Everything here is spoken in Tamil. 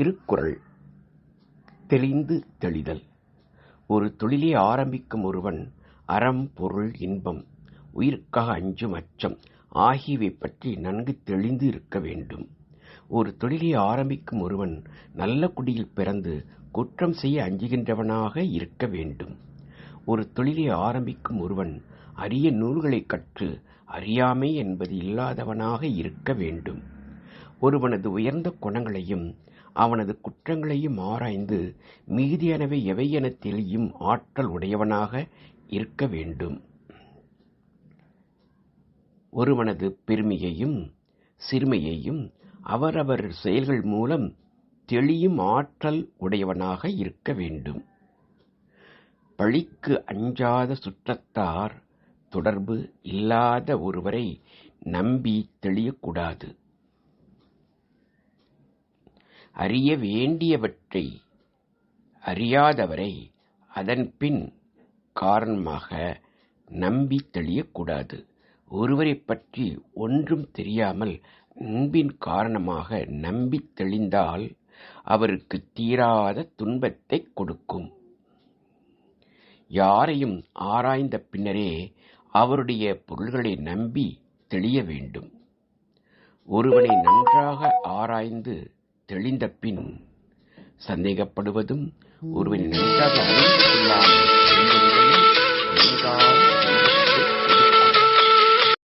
திருக்குறள். தெளிந்து தெளிதல். ஒரு தொழிலை ஆரம்பிக்கும் ஒருவன் அறம் பொருள் இன்பம் உயிர்க்காக அஞ்சும் அச்சம் ஆகியவை பற்றி நன்கு தெளிந்து இருக்க வேண்டும். ஒரு தொழிலை ஆரம்பிக்கும் ஒருவன் நல்ல குடியில் பிறந்து குற்றம் செய்ய அஞ்சுகின்றவனாக இருக்க வேண்டும். ஒரு தொழிலை ஆரம்பிக்கும் ஒருவன் அரிய நூல்களைக் கற்று அறியாமை என்பது இல்லாதவனாக இருக்க வேண்டும். ஒருவனது உயர்ந்த குணங்களையும் அவனது குற்றங்களையும் ஆராய்ந்து மீதியானவை எவை எனத் தெளியும் ஆற்றல் உடையவனாக இருக்க வேண்டும். ஒருவனது பெருமையையும் சிறுமையையும் அவரவர் செயல்கள் மூலம் தெளியும் ஆற்றல் உடையவனாக இருக்க வேண்டும். பழிக்கு அஞ்சாத சுற்றத்தார் தொடர்பு இல்லாத ஒருவரை நம்பி தெளியக்கூடாது. அறிய வேண்டியவற்றை அறியாதவரை அதன் பின் காரணமாக நம்பி தெளியக்கூடாது. ஒருவரைப் பற்றி ஒன்றும் தெரியாமல் அன்பின் காரணமாக நம்பித் தெளிந்தால் அவருக்கு தீராத துன்பத்தைக் கொடுக்கும். யாரையும் ஆராய்ந்த பின்னரே அவருடைய பொருள்களை நம்பி தெளிய வேண்டும். ஒருவனை நன்றாக ஆராய்ந்து தெளிந்த பின் சந்தேகப்படுவதும் ஒருவனை நினைக்காத அறிந்து கொள்ளாமல்